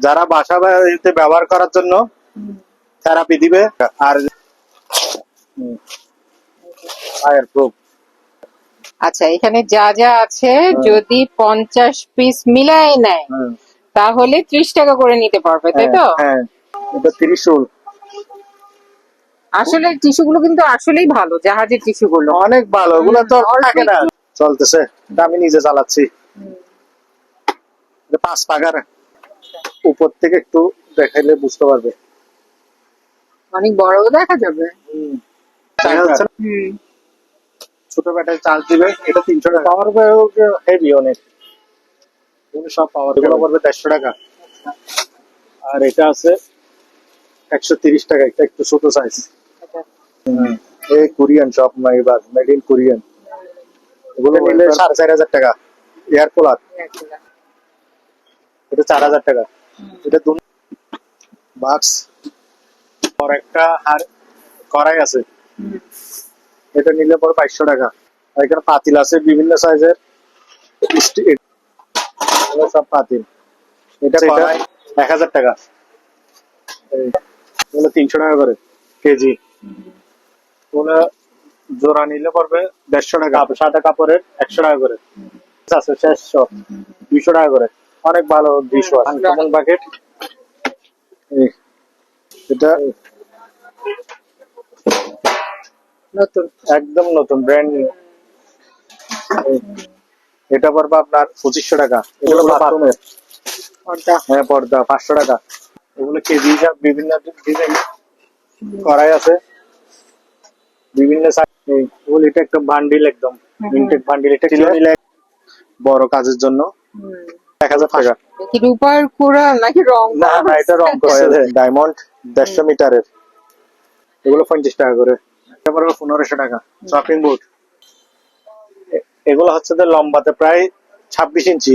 যারা বাসা বাড়িতে ব্যবহার করার জন্য থেরাপি দিবে আর প্রুফ আচ্ছা এখানে যা যা আছে যদি পঞ্চাশ পিস মিলাই নেয় তাহলে ত্রিশ টাকা করে নিতে পারবে তাই তো? হ্যাঁ এটা ত্রিশুল আসলে টিস্যু গুলো কিন্তু আসলেই ভালো জাহাজের টিস্যু গুলো অনেক ভালো ওগুলো তো থাকে না। চলতেছে। আমি নিজে চালাচ্ছি পাঁচ পাকার উপর থেকে একটু দেখাইলে বুঝতে পারবে। অনেক বড় দেখা যাবে। ছোট ব্যাটারি চার্জ দিবে এটা তিনশো টাকা। পাওয়ার হেভি অনেক। সব পাওয়ারগুলো পড়বে দেড়শো টাকা। আর এটা আছে একশো তিরিশ টাকা এটা একটু ছোট সাইজ এই কোরিয়ান সব এবার মেড ইন কোরিয়ান। এগুলো নিলে সাড়ে চার হাজার টাকা। Air cooler. এটা চার হাজার টাকা। এটা দু বাক্স। আর একটা আর কড়াই আছে। এটা নিলে পরে বাইশশো টাকা। আর এখানে পাতিল আছে বিভিন্ন সাইজের। সব পাতিল। এটা এক হাজার টাকা। এগুলো তিনশো টাকা করে কেজি। ওগুলো জোড়া নিলে পড়বে দেড়শো টাকা। সাদা কাপড়ের একশো টাকা করে। আছে শেষশো। দুইশো টাকা করে। অনেক ভালো দুইশো আনকমন বাকেট এটা নতুন। একদম নতুন ব্র্যান্ড নিউ এটা পড়বে আপনার পঁচিশশো টাকা। এগুলো বাথরুমের। হ্যাঁ পর্দা পাঁচশো টাকা। এগুলো কেজি হিসাব বিভিন্ন ডিজাইন করাই আছে। বিভিন্ন। এগুলো এটা একটা বান্ডিল একদম। ইনটেক বান্ডিল এটা বড় কাজের জন্য। এক হাজার টাকা। কি রূপার কুড়া নাকি রং? না না এটা রং করে ডায়মন্ড দেড়শো মিটারের। এগুলো পঞ্চাশ টাকা করে। এটা পড়বে পনেরোশো টাকা। শপিং বুট এগুলো হচ্ছে লম্বাতে প্রায় ছাব্বিশ ইঞ্চি।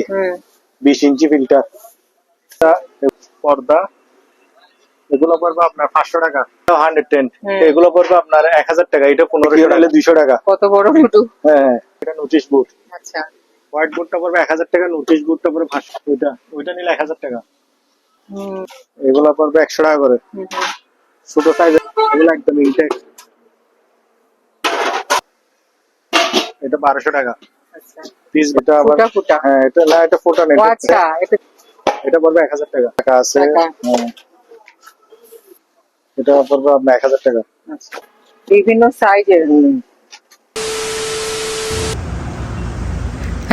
বিশ ইঞ্চি ফিল্টার। পর্দা। এগুলো পড়বে আপনার পাঁচশো টাকা। হান্ড্রেড টেন এগুলো পড়বে আপনার এক হাজার টাকা। এটা পনেরোশো টাকা। দুইশো টাকা। কত বড় ফুটু হ্যাঁ হ্যাঁ। এটা নোটিশ বুট আচ্ছা। হোয়াইট বুটটা পড়বে এক হাজার টাকা নোটিশ বুটটা পড়বে পাঁচশো ওইটা ওইটা নিলে এক হাজার টাকা। হুম। এগুলো পড়বে একশো টাকা করে। ছোট সাইজ এগুলো একদম ইনটেক এটা বারোশো টাকা। আচ্ছা। পিস এটা আবার হ্যাঁ এটা না এটা ফোটা নেই। আচ্ছা এটা এটা পড়বে এক হাজার টাকা। টাকা আছে। হ্যাঁ। এটা পড়বে আপনার এক হাজার টাকা। আচ্ছা। বিভিন্ন সাইজের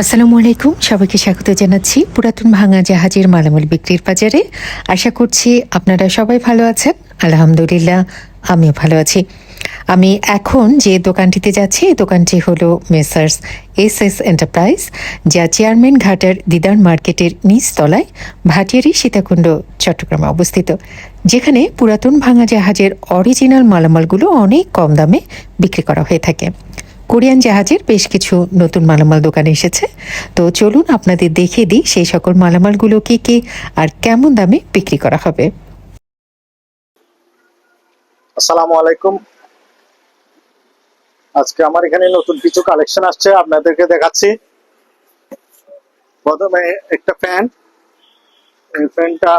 আসসালামু আলাইকুম, সবাইকে স্বাগত জানাচ্ছি পুরাতন ভাঙা জাহাজের মালামাল বিক্রির বাজারে। আশা করছি আপনারা সবাই ভালো আছেন। আলহামদুলিল্লাহ, আমিও ভালো আছি। আমি এখন যে দোকানটিতে যাচ্ছি, এই দোকানটি হলো মেসার্স এস এস এন্টারপ্রাইজ, যা চেয়ারম্যান ঘাটার দিদার মার্কেটের নিচতলায় ভাটিয়ারি সীতাকুণ্ড, চট্টগ্রামে অবস্থিত। যেখানে পুরাতন ভাঙা জাহাজের অরিজিনাল মালামালগুলো অনেক কম দামে বিক্রি করা হয়ে থাকে। কোরিয়ান জাহাজের বেশ কিছু নতুন মালামাল দোকানে এসেছে। তো চলুন আপনাদের দেখিয়ে দিই সেই সকল মালামালগুলো কি কি আর কেমন দামে বিক্রি করা হবে। আসসালামু আলাইকুম। আজকে আমার এখানে নতুন কিছু কালেকশন আসছে, আপনাদেরকে দেখাচ্ছি। প্রথমে একটা ফ্যান। এই ফ্যানটা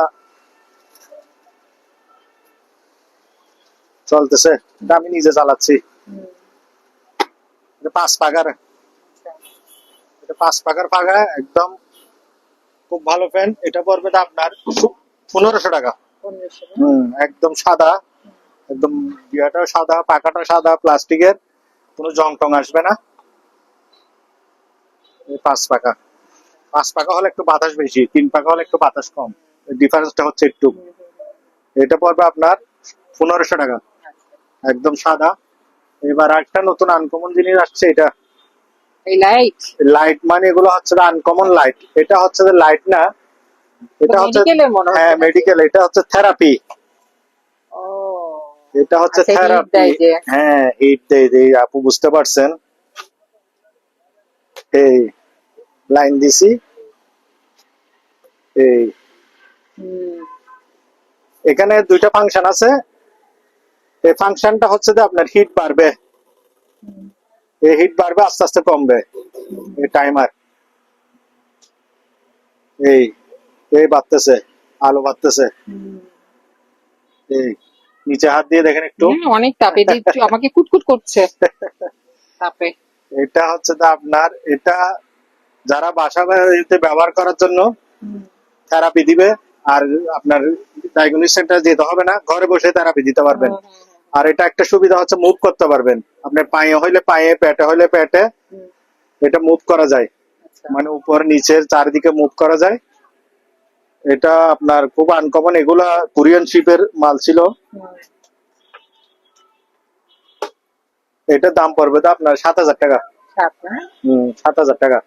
চলতেছে আমি নিজে চালাচ্ছি পাঁচ এটা পাঁচ একদম খুব ভালো ফ্যান এটা পড়বে আপনার পনেরোশো টাকা। একদম সাদা। একদম বিয়াটাও সাদা পাকাটা সাদা প্লাস্টিকের। কোনো জং টং আসবে না। পাঁচ পাকা পাঁচ পাকা হলে একটু বাতাস বেশি তিন পাকা হলে একটু বাতাস কম। ডিফারেন্সটা হচ্ছে একটু। এটা পড়বে আপনার পনেরোশো টাকা। একদম সাদা। এবার একটা নতুন আনকমন জিনিস আসছে এটা। এই লাইট লাইট মানে এগুলো হচ্ছে আনকমন লাইট এটা হচ্ছে যে লাইট না এটা হচ্ছে হ্যাঁ মেডিকেল এটা হচ্ছে থেরাপি ও। এটা হচ্ছে আচ্ছা, থেরাপি হ্যাঁ হিট দেয় দেয় আপু বুঝতে পারছেন? এই লাইন দিছি। এই। এখানে দুইটা ফাংশন আছে। এই ফাংশনটা হচ্ছে যে আপনার হিট বাড়বে। এই হিট বাড়বে আস্তে আস্তে কমবে। এই টাইমার এই এই বাড়তেছে আলো বাড়তেছে। এই নিচে হাত দিয়ে দেখেন একটু। অনেক তাপে যে একটু আমাকে কুটকুট করছে। তাপে। এটা হচ্ছে তো আপনার এটা যারা বাসা বাড়িতে ব্যবহার করার জন্য থেরাপি দিবে আর আপনার ডায়াগনোসিস সেন্টার যেতে হবে না ঘরে বসে থেরাপি দিতে পারবেন। আর এটা একটা সুবিধা হচ্ছে মুভ করতে পারবেন। আপনার পায়ে হইলে পায়ে পেটে হইলে পেটে এটা মুভ করা যায়। আচ্ছা। মানে উপর নিচের চারিদিকে মুভ করা যায়। এটা আপনার খুব আনকমন এগুলা কোরিয়ান শিপের মাল ছিল। এটার দাম পড়বে তো আপনার সাত হাজার টাকা। সাত? হম সাত হাজার টাকা।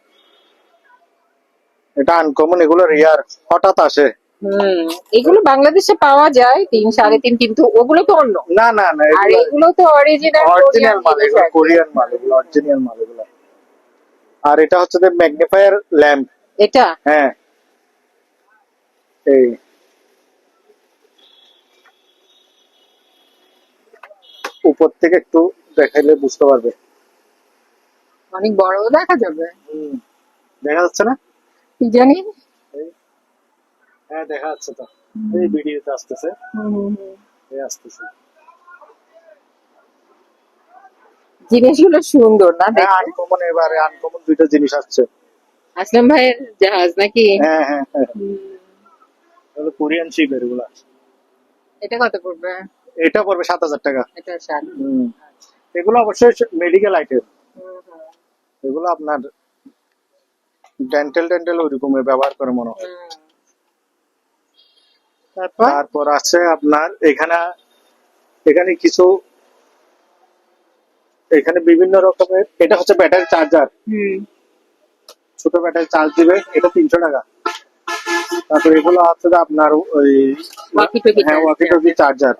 এটা আনকমন এগুলো রিয়ার হঠাৎ আসে। হুম এগুলো বাংলাদেশে পাওয়া যায় তিন সাড়ে তিন কিন্তু ওগুলো তো অন্য। না না না আর এগুলো তো অরিজিনাল অরিজিনাল মাল এগুলো কোরিয়ান মাল এগুলো অরিজিনাল মাল এগুলো। আর এটা হচ্ছে যে ম্যাগনিফায়ার ল্যাম্প এটা? হ্যাঁ। এই। উপর থেকে একটু দেখাইলে বুঝতে পারবে। অনেক বড় দেখা যাবে। হুম। দেখা যাচ্ছে না? কি জানি। হ্যাঁ দেখা যাচ্ছে তো। এই ভিডিওতে আসতেছে। এই আসতেছে। জিনিসগুলো সুন্দর না আনকমন এবারে আনকমন দুইটা জিনিস আসছে। আসলাম ভাইয়ের জাহাজ নাকি? হ্যাঁ হ্যাঁ হ্যাঁ। কোরিয়ান শিপ এগুলো এটা কত পড়বে? এটা পড়বে সাত হাজার টাকা। এটা সাত। এগুলো অবশ্যই মেডিকেল আইটেম এগুলো আপনার ডেন্টাল ডেন্টাল ওইরকম ব্যবহার করে মনে হয়। তারপর? আছে আপনার এখানে এখানে কিছু এখানে বিভিন্ন রকমের এটা হচ্ছে ব্যাটারি চার্জার। ছোট ব্যাটারি চার্জ দিবে এটা তিনশো টাকা। তারপর এগুলো যে আপনার ওই হ্যাঁ charger। ওয়াকি চার্জার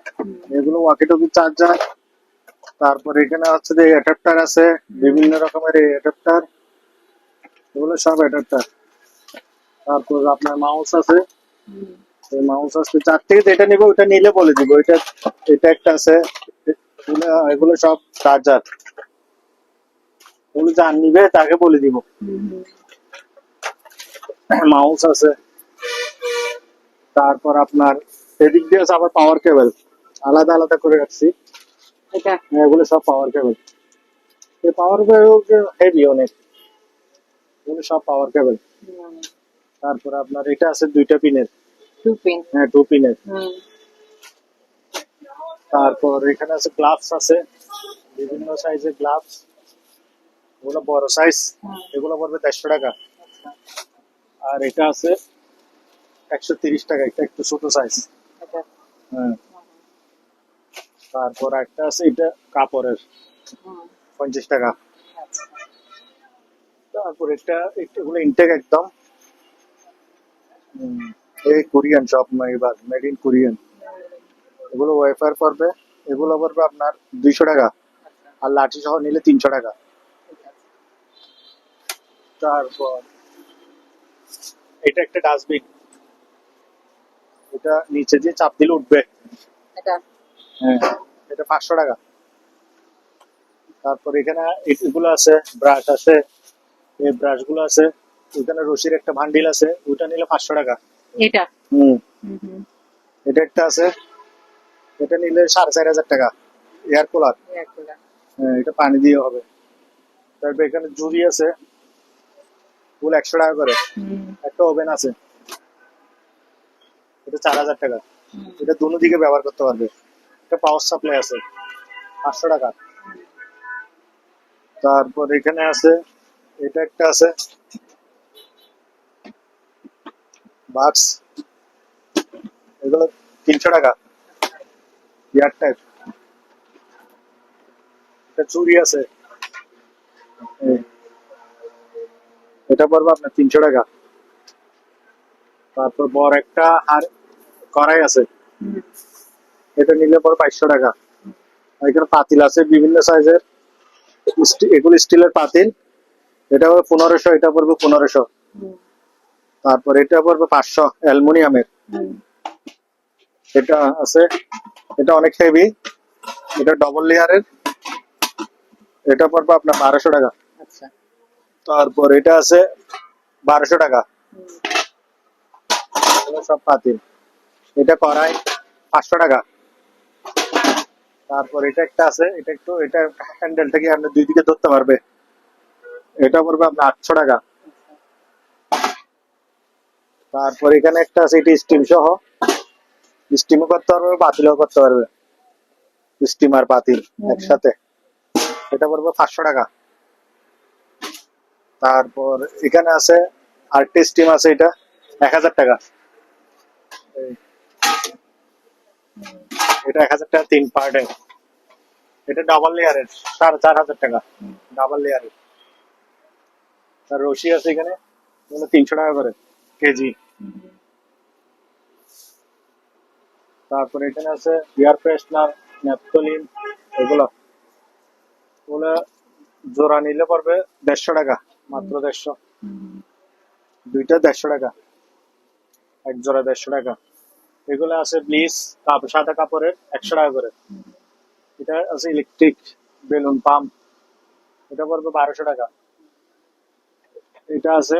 এগুলো ওয়াকি টকি চার্জার তারপর এখানে হচ্ছে যে অ্যাডাপ্টার আছে বিভিন্ন রকমের অ্যাডাপ্টার এগুলো সব অ্যাডাপ্টার তারপর আপনার মাউস আছে। মাউস আসতে চার থেকে যেটা নিবো ওটা নিলে বলে দিব। এটা এটা একটা আছে এগুলো এগুলো সব চার্জার এগুলো যার নিবে তাকে বলে দিব। মাউস আছে। তারপর আপনার এদিক দিয়ে আবার পাওয়ার কেবল আলাদা আলাদা করে রাখছি। হ্যাঁ, এগুলো সব পাওয়ার কেবল এই পাওয়ার কেবল হেভি অনেক। এগুলো সব পাওয়ার কেবল তারপর আপনার এটা আছে দুইটা পিনের টু পিন হ্যাঁ টু পিনের তারপর এখানে আছে গ্লাভস আছে। বিভিন্ন সাইজের গ্লাভস এগুলো বড় সাইজ এগুলো পড়বে দেড়শো টাকা। আর এটা আছে একশো তিরিশ টাকা। এটা একটু ছোট সাইজ হ্যাঁ। তারপর একটা আছে এটা কাপড়ের। পঞ্চাশ টাকা। আচ্ছা। তারপর এটা- এগুলো ইনটেক একদম। হুম, এই কোরিয়ান সব এবার মেড ইন কোরিয়ান এগুলো ওয়েফার পড়বে এগুলো পড়বে আপনার দুইশো টাকা। আর লাঠি সহ নিলে তিনশো টাকা। তারপর এটা একটা ডাস্টবিন এটা নিচে দিয়ে চাপ দিলে উঠবে। এটা? হ্যাঁ এটা পাঁচশো টাকা। তারপর এখানে এগুলো আছে ব্রাশ আছে। এই ব্রাশগুলো আছে। এখানে রশির একটা ভান্ডিল আছে ওইটা নিলে পাঁচশো টাকা। এটা? হুম। এটা একটা আছে। এটা নিলে সাড়ে চার হাজার টাকা। Air cooler. হ্যাঁ এটা পানি দিয়ে হবে। তারপর এখানে জুড়ি আছে। ফুল একশো টাকা করে। একটা ওভেন আছে। এটা চার হাজার টাকা। এটা দুনো দিকে ব্যবহার করতে পারবে। একটা পাওয়ার সাপ্লাই আছে। পাঁচশো টাকা। তারপর এখানে আছে। এটা একটা আছে। বাক্স এগুলো তিনশো টাকা। ইয়ার টাইপ চুড়ি আছে। এটা আপনার তিনশো টাকা। তারপর বড় একটা আর কড়াই আছে। এটা নিলে পর বাইশশো টাকা। এখানে পাতিল আছে বিভিন্ন সাইজের। এগুলো স্টিলের পাতিল। এটা পনেরোশো, এটা পড়বে পনেরোশো। তারপর এটা পড়বে পাঁচশো অ্যালুমিনিয়ামের। এটা আছে এটা অনেক হেভি এটা ডবল লেয়ারের এটা পড়বে আপনার বারোশো টাকা। আচ্ছা। তারপর এটা আছে বারোশো টাকা। সব পাতিল এটা করাই পাঁচশো টাকা। তারপর এটা একটা আছে এটা একটু এটা হ্যান্ডেল থেকে আপনি দুই দিকে ধরতে পারবে। এটা পড়বে আপনার আটশো টাকা। তারপর এখানে একটা আছে এটি স্টিম সহ। স্টিমও করতে পারবে বাতিলও করতে পারবে। স্টিম আর বাতিল একসাথে। এটা পড়বে পাঁচশো টাকা। তারপর এখানে আছে আরেকটা স্টিম আছে এটা এক হাজার টাকা। এটা এক হাজার টাকা তিন পার্টের এটা ডাবল লেয়ারের সাড়ে চার হাজার টাকা। ডাবল লেয়ারের আর রশি আছে এখানে তিনশো টাকা করে কেজি। তারপরে এখানে আছে এয়ার ফ্রেশনার ন্যাপথলিন এগুলো। ওগুলো জোড়া নিলে পড়বে দেড়শো টাকা, মাত্র দেড়শো। দুইটা দেড়শো টাকা, এক জোড়া দেড়শো টাকা। এগুলো আছে ব্লিচ সাদা কাপড়ের, একশো টাকা করে। এটা আছে ইলেকট্রিক বেলুন পাম্প এটা পড়বে বারোশো টাকা। এটা আছে,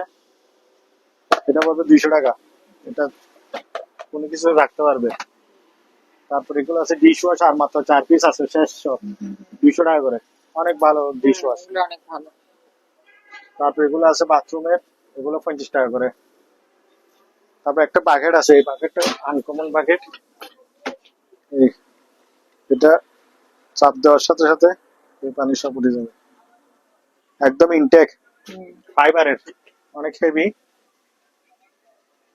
এটা পড়বে দুইশো টাকা। এটা কোনো কিছু রাখতে পারবে। তারপর এগুলো আছে ডিশ ওয়াশ আর মাত্র চার পিস আছে শেষ দুইশো টাকা করে। অনেক ভালো ডিশ ওয়াশ অনেক ভালো। তারপর এগুলো আছে বাথরুমের এগুলো পঞ্চাশ টাকা করে। তারপর একটা বাকেট আছে এই বাকেটটা আনকমন বাকেট এটা চাপ দেওয়ার সাথে সাথে এই পানি সব উঠে যাবে। একদম ইনটেক ফাইবারের অনেক হেভি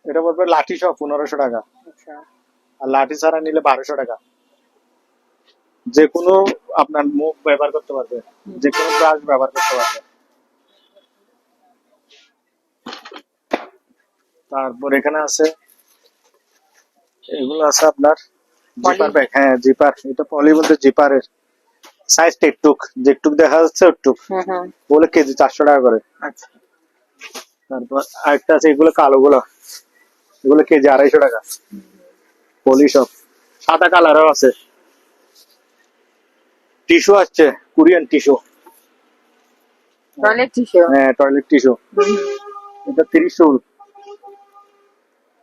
এটা বলবে লাঠি সহ পনেরোশো টাকা। আচ্ছা। আর লাঠি ছাড়া নিলে বারোশো টাকা। যে কোনো আপনার মুখ ব্যবহার করতে পারবে। যে কোনো ব্রাশ ব্যবহার করতে পারবে। তারপর এখানে আছে এগুলো আছে আপনার জিপার ব্যাগ হ্যাঁ জিপার এটা পলি বলতে জিপারের সাইজ টেকটুক। যেটুক দেখা যাচ্ছে ওটুক বলে কেজি চারশো টাকা করে। আচ্ছা। তারপর আরেকটা আছে এগুলো কালো গুলো এগুলো কেজি আড়াইশো টাকা। পলি সব সাদা কালারও আছে। টিস্যু আসছে কোরিয়ান টিস্যু টয়লেট টিস্যু হ্যাঁ টয়লেট টিস্যু এটা তিরিশশো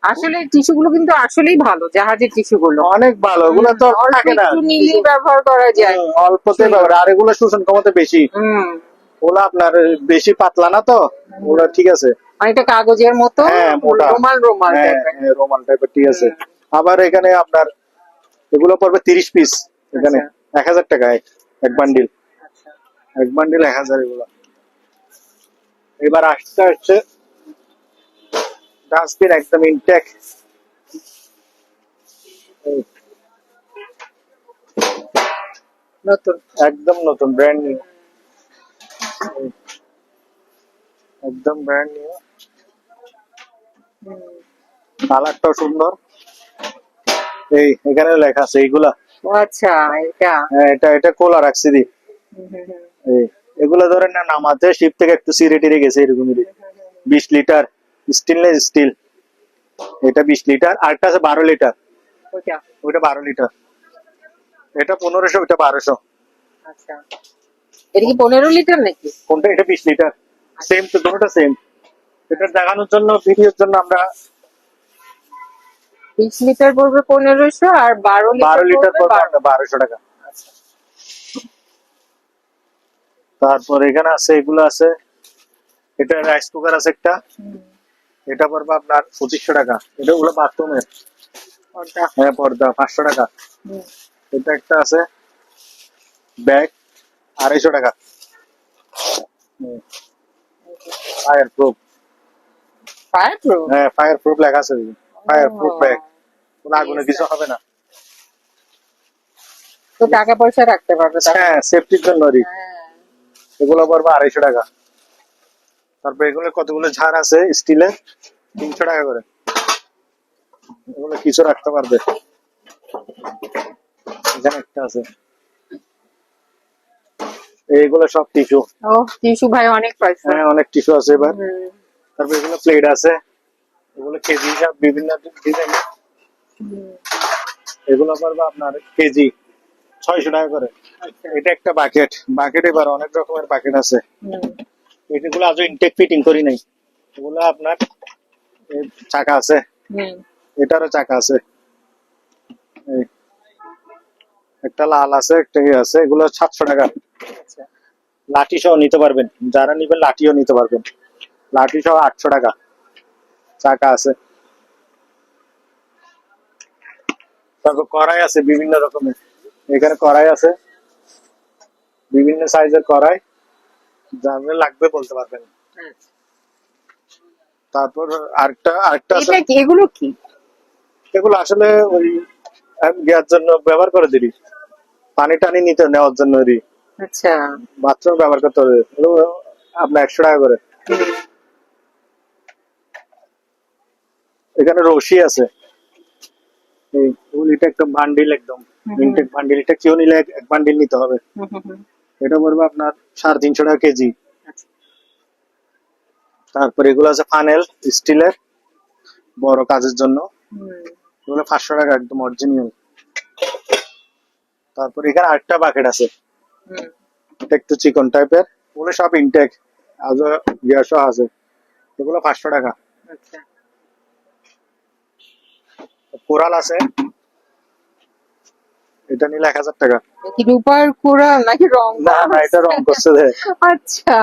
আসলে টিস্যু গুলো কিন্তু আসলেই ভালো জাহাজের টিস্যু গুলো। অনেক ভালো ওগুলো তো থাকে না। নিলেই ব্যবহার করা যায়। অল্পতে ব্যবহার আর এগুলো শোষণ ক্ষমতা বেশি। হুম। ওগুলো আপনার বেশি পাতলা না তো? ওগুলো ঠিক আছে। অনেকটা কাগজের মতো? হ্যাঁ। রোমাল রোমাল রোমান টাইপের ঠিক আছে। আবার এখানে আপনার এগুলো পড়বে তিরিশ পিস এখানে এক হাজার টাকা এক- এক বান্ডিল আচ্ছা। এক বান্ডিল এক হাজার এগুলো। এবার আসতে আসছে ডাস্টবিন একদম ইনটেক নতুন। একদম নতুন ব্র্যান্ড নিউ একদম ব্র্যান্ড নিউ কালারটাও সুন্দর। এই এখানে লেখা আছে এইগুলা। আচ্ছা এটা। হ্যাঁ এটা এটা কোলা রাখছি দি। এগুলো ধরেন না নামাতে শিপ থেকে একটু সিরে টিরে গেছে এরকমই বিশ লিটার স্টেনলেস স্টিল এটা বিশ লিটার আরেকটা আছে বারো লিটার। ওইটা? বারো লিটার। এটা পনেরোশো ওইটা বারোশো। আচ্ছা। এটা কি পনেরো লিটার নাকি? কোনটা? এটা বিশ লিটার। সেম তো দুটোটা সেম এটা দেখানোর জন্য ভিডিওর জন্য আমরা বিশ লিটার পড়বে পনেরোশো আর বারো বারো লিটার পড়বে বারোশো টাকা। তারপর এখানে আছে এগুলো আছে এটা রাইস কুকার আছে একটা। এটা পড়বে আপনার পঁচিশশো টাকা। এটা ওগুলো বাথরুমের। হ্যাঁ পর্দা পাঁচশো টাকা। এটা একটা আছে ব্যাগ আড়াইশো টাকা। Fireproof fireproof? হ্যাঁ ফায়ার প্রুফ লেখা আছে। ফায়ার প্রুফ ব্যাগ কোনো আগুনে কিছু হবে না। তো টাকা পয়সা রাখতে পারবে হ্যাঁ সেফটির জন্য রি হ্যাঁ। এগুলো পড়বে আড়াইশো টাকা। তারপর এগুলো কতগুলো ঝাড় আছে স্টিলের তিনশো টাকা করে। এগুলো কিছু রাখতে পারবে। এখানে একটা আছে। এইগুলো সব টিস্যু। ও টিস্যু ভাই অনেক পয়সা। হ্যাঁ অনেক টিস্যু আছে এবার। তারপর এগুলো প্লেট আছে। এগুলো কেজি হিসাব বিভিন্ন ডিজাইন এগুলো পড়বে আপনার কেজি ছয়শো টাকা করে। এটা একটা বাকেট বাকেট এবার অনেক রকমের বাকেট আছে। এগুলো আজও ইনটেক ফিটিং করি নাই। এগুলো আপনার চাকা আছে। হুম, এটারও চাকা আছে। একটা লাল আছে একটা ইয়ে আছে। এগুলো সাতশো টাকা। আচ্ছা। লাঠি সহ নিতে পারবেন। যারা নিবেন লাঠিও নিতে পারবেন। লাঠি সহ আটশো টাকা। চাকা আছে। তারপর কড়াই আছে বিভিন্ন রকমের। এখানে কড়াই আছে। বিভিন্ন সাইজের কড়াই। যাদের লাগবে বলতে পারবেন। তারপর আরেকটা আরেকটা আছে। এটা কি? এগুলো কি? এগুলো আসলে ওই গিয়ার জন্য ব্যবহার করে দিই পানি টানি নিতে নেওয়ার জন্য আচ্ছা। বাথরুম ব্যবহার করতে হবে। আপনার একশো টাকা করে হুম। এখানে রশি আছে। এই এটা একটা বান্ডিল একদম। ইনটেক বান্ডিল এটা কেউ নিলে এক- বান্ডিল নিতে হবে। এটা পড়বে আপনার সাড়ে তিনশো টাকা কেজি। তারপর এগুলো আছে ফানেল স্টিলের বড় কাজের জন্য। এগুলো পাঁচশো টাকা একদম অরিজিনাল তারপর এখানে আরেকটা বাকেট আছে। এটা একটু চিকন টাইপের ওগুলো সব ইনটেক আজ গ্যাস আছে। এগুলো পাঁচশো টাকা। আচ্ছা। কোরাল আছে। এটা নিলে এক হাজার টাকা। রূপার কুড়াল নাকি রং না না এটা রং করছে আচ্ছা।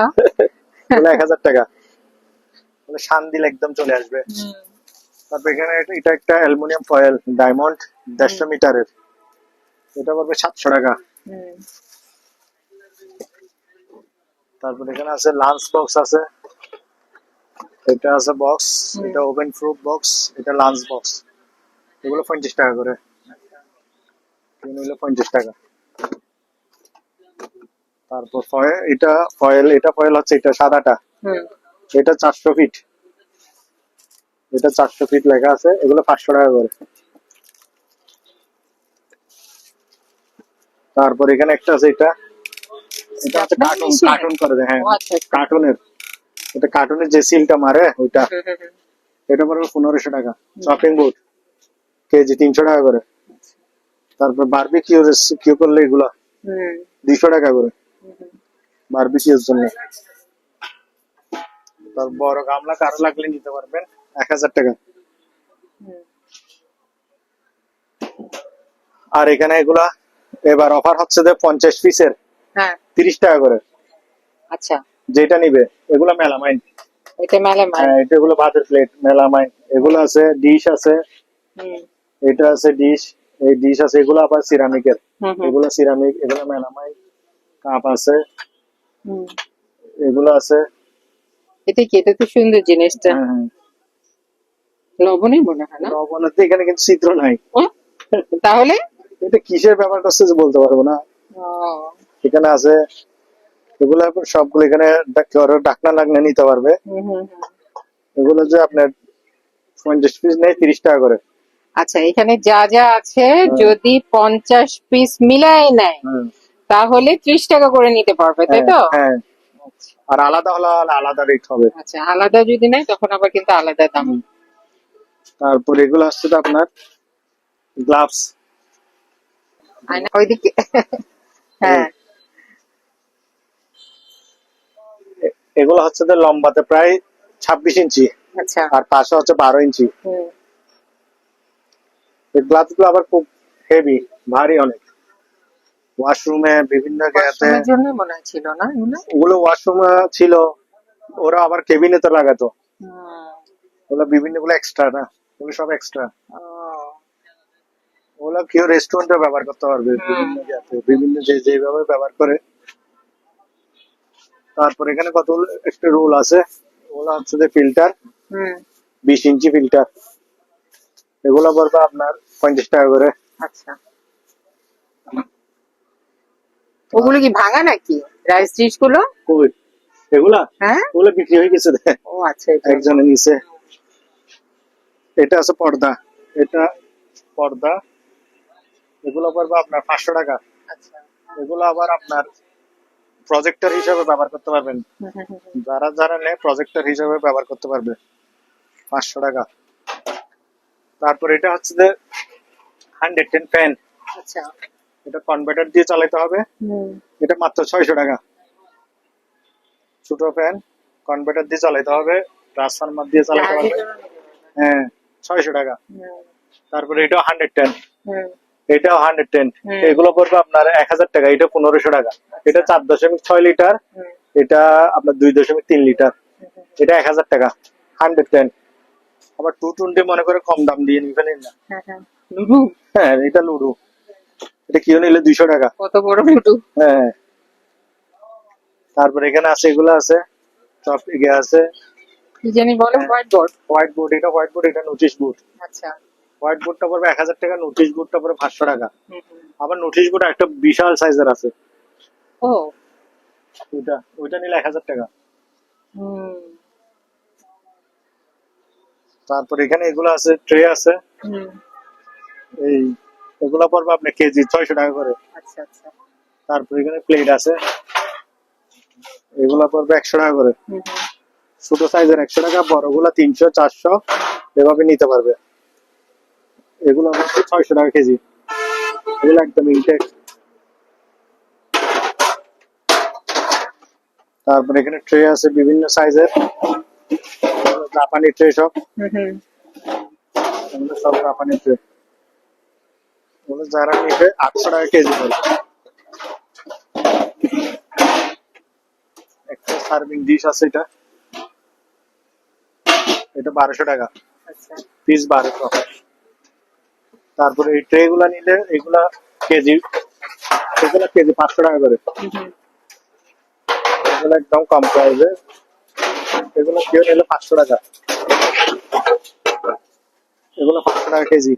এক হাজার টাকা। মানে শান দিলে একদম চলে আসবে। তারপর এখানে এটা- একটা অ্যালুমিনিয়াম ফয়েল ডায়মন্ড দেড়শো মিটারের। এটা পড়বে সাতশো টাকা। হুম। তারপর এখানে আছে লাঞ্চ বক্স আছে। এটা আছে বক্স এটা ওভেন প্রুফ বক্স এটা লাঞ্চ বক্স এগুলো পঞ্চাশ টাকা করে। পঞ্চাশ টাকা। তারপর ফয়েল এটা ফয়েল এটা ফয়েল হচ্ছে এটা সাদাটা এটা চারশো ফিট এটা চারশো ফিট লেখা আছে এগুলো পাঁচশো টাকা করে। তারপর এখানে একটা আছে এটা। এটা হচ্ছে কার্টুন কার্টুন করে দেয় হ্যাঁ। ও আচ্ছা। কার্টুনের এটা কার্টুনের যে সিলটা মারে ওইটা। এটা পড়বে পনেরোশো টাকা। শপিং বোর্ড কেজি তিনশো টাকা করে। তারপর বারবি কিউ কিউ করলে এগুলা দুইশো টাকা করে। বারবি কিউর জন্য। তার বড় গামলা কারও লাগলে নিতে পারবেন এক হাজার টাকা। আর এখানে এগুলা এবার অফার হচ্ছে যে পঞ্চাশ পিসের হ্যাঁ। তিরিশ টাকা করে। আচ্ছা। যেটা নিবে এগুলো মেলামাইন। এটা মেলে মাল হ্যাঁ এটা এগুলো ভাতের প্লেট মেলামাইন। এগুলো আছে ডিশ আছে। হুম। এটা আছে ডিশ এই ডিশ আছে এগুলো আবার সিরামিকের এগুলো সিরামিক এগুলো মেলামাইন কাপ আছে। এগুলো আছে। এটা কি এটা তো সুন্দর জিনিসটা। হ্যাঁ, হ্যাঁ। লবণই মনে হয় না? লবণের এখানে কিন্তু চিত্র নাই। তাহলে? এটা কিসের ব্যাপার করছে যে বলতে পারব না। এখানে আছে এগুলো সবগুলো এখানে ডাকনা লাগলে নিতে পারবে। এগুলো যে আপনার পঞ্চাশ পিস নেই তিরিশ টাকা করে। আচ্ছা এখানে যা যা আছে যদি পঞ্চাশ পিস মিলাই নেয় তাহলে ত্রিশ টাকা করে নিতে পারবে তাই তো? হ্যাঁ। আর আলাদা হলে আলাদা রেট হবে। আচ্ছা আলাদা যদি নেয় তখন আবার কিন্তু আলাদা দাম। তারপর এগুলো আসছে তো আপনার গ্লাভস ওইদিকে। হ্যাঁ। এগুলো হচ্ছে লম্বাতে প্রায় ছাব্বিশ ইঞ্চি। আচ্ছা। আর পাশে হচ্ছে বারো ইঞ্চি। গ্লাভস আবার খুব হেভি ভারী অনেক। ওয়াশরুমে বিভিন্ন জায়গাতে জন্য মনে হয় ছিল না ওগুলো ওয়াশরুমে ছিল ওরা আবার কেবিনেতে লাগাতো। ওগুলো বিভিন্নগুলো এক্সট্রা না ওগুলো সব এক্সট্রা ওগুলো কেউ রেস্টুরেন্টে ব্যবহার করতে পারবে বিভিন্ন জায়গাতে বিভিন্ন যে যেভাবে ব্যবহার করে। তারপর এখানে কত একটা রোল আছে ওগুলো হচ্ছে যে ফিল্টার বিশ ইঞ্চি ফিল্টার এগুলো পড়বে আপনার পঞ্চাশ টাকা করে। আচ্ছা। ওগুলো কি ভাঙা নাকি? রাইস ডিশগুলো? কই এগুলা? হ্যাঁ? ওগুলো বিক্রি হয়ে গেছে। ও আচ্ছা একজনে নিচে এটা আছে পর্দা। এটা পর্দা। এগুলো পড়বে আপনার পাঁচশো টাকা। আচ্ছা। এগুলো আবার আপনার প্রজেক্টর হিসাবে ব্যবহার করতে পারবেন। যারা যারা নেয় প্রজেক্টর হিসাবে ব্যবহার করতে পারবে। পাঁচশো টাকা। তারপর এটা হচ্ছে যে হান্ড্রেড টেন ফ্যান আচ্ছা। এটা কনভার্টার দিয়ে চালাতে হবে। এটা মাত্র ছয়শো টাকা। ছোট ফ্যান কনভার্টার দিয়ে চালাতে হবে। ট্রান্সফরমার দিয়ে চালাতে হবে। হ্যাঁ ছয়শো টাকা। তারপরে এটা হান্ড্রেড টেন এটাও হান্ড্রেড টেন এগুলো পড়বে আপনার এক হাজার টাকা। এটা পনেরোশো টাকা। এটা চার দশমিক ছয় লিটার। এটা আপনার দুই দশমিক তিন লিটার। এটা এক হাজার টাকা। হান্ড্রেড টেন আবার টু টোয়েন্টি মনে করে কম দাম দিয়ে নিবেন না? হ্যাঁ, হ্যাঁ। লুডু? হ্যাঁ এটা লুডু। এটা কিও নিলে দুইশো টাকা। কত বড় লুডু? হ্যাঁ তারপর এখানে আছে এগুলো আছে। সব এগে আছে। কি জানি বলে হোয়াইট বোর্ড? হোয়াইট বোর্ড এটা হোয়াইট বোর্ড এটা নোটিশ বোর্ড। আচ্ছা। হোয়াইট বোর্ডটা পড়বে এক হাজার টাকা নোটিশ বোর্ডটা পড়বে পাঁচশো টাকা। আবার নোটিশ বোর্ড একটা বিশাল সাইজের আছে। ও। ওইটা ওইটা নিলে এক হাজার টাকা। হুম। তারপর এখানে এগুলো আছে ট্রে আছে। এই এগুলো পড়বে আপনার কেজি ছয়শো টাকা করে। আচ্ছা আচ্ছা। তারপর এখানে প্লেট আছে। এগুলো পড়বে একশো টাকা করে। ছোট সাইজের একশো টাকা বড়গুলো তিনশো চারশো এভাবে নিতে পারবে। এগুলো হচ্ছে ছয়শো টাকা কেজি। এগুলো একদম ইনটেক তারপর এখানে ট্রে আছে বিভিন্ন সাইজের জাপানি ট্রে সব। এগুলো সব জাপানি ট্রে এগুলো যারা নিবে আটশো টাকা কেজি পড়বে একটা সার্ভিং ডিশ আছে এটা। এটা বারোশো টাকা। আচ্ছা। পিস বারোশো। তারপরে এই ট্রে গুলা নিলে এগুলা কেজি এগুলা কেজি পাঁচশো টাকা করে। এগুলো একদম কম প্রাইসে এগুলো কেউ নিলে পাঁচশো টাকা। এগুলো পাঁচশো টাকা কেজি।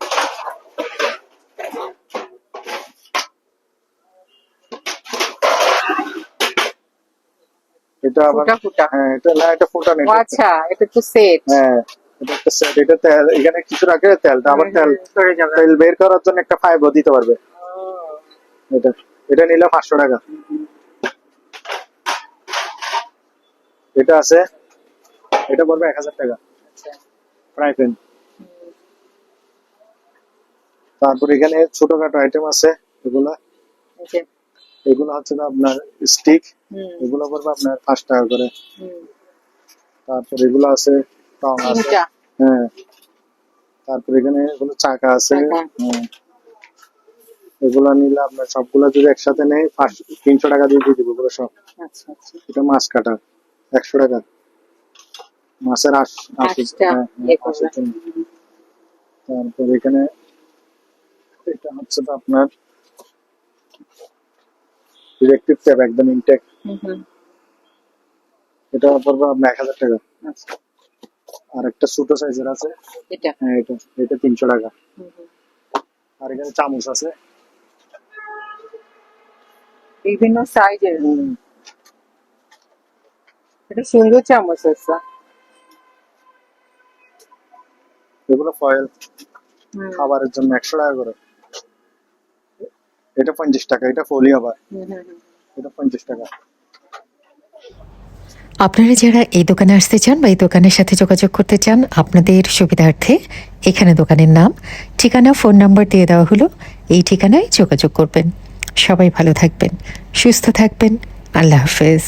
এটা আবার ফুটা হ্যাঁ এটা না এটা ফুটা আচ্ছা এটা তো সেট হ্যাঁ এটা একটা সেট এটা তেল এখানে কিছু রাখে তেলটা আবার তেল তেল বের করার জন্য একটা ফাইবার দিতে পারবে। এটা এটা নিলে পাঁচশো টাকা। এটা আছে। এটা পড়বে এক হাজার টাকা। আচ্ছা। ফ্রাই প্যান তারপর এখানে ছোটখাটো আইটেম আছে এগুলা। এই এগুলো হচ্ছে না আপনার স্টিক এগুলো পড়বে আপনার পাঁচ টাকা করে। তারপর এগুলো আছে টং আছে। হ্যাঁ। তারপর এখানে এগুলো চাকা আছে। এগুলো নিলে আপনার সবগুলো যদি একসাথে নেই তিনশো টাকা দিয়ে দিয়ে দিব এগুলো সব। আচ্ছা আচ্ছা। এটা মাছ কাটা একশো টাকা। মাছের আশ হ্যাঁ, হ্যাঁ। তারপর এখানে এটা হচ্ছে তো আপনার ইলেকট্রিক ট্যাপ একদম ইনটেক। এটা পড়বে আপনার এক হাজার টাকা। আচ্ছা। আর একটা ছোট সাইজের আছে। এটা? হ্যাঁ এটা। এটা তিনশো টাকা। আর এখানে চামচ আছে। বিভিন্ন সাইজের এটা সুন্দর চামচ আছে। এগুলো ফয়েল খাবারের জন্য একশো টাকা করে। এটা পঞ্চাশ টাকা এটা ফলি আবার। এটা পঞ্চাশ টাকা। আপনারা যারা এই দোকানে আসতে চান বা এই দোকানের সাথে যোগাযোগ করতে চান আপনাদের সুবিধার্থে এখানে দোকানের নাম ঠিকানা ফোন নাম্বার দিয়ে দেওয়া হলো। এই ঠিকানায় যোগাযোগ করবেন। সবাই ভালো থাকবেন সুস্থ থাকবেন। আল্লাহ হাফেজ।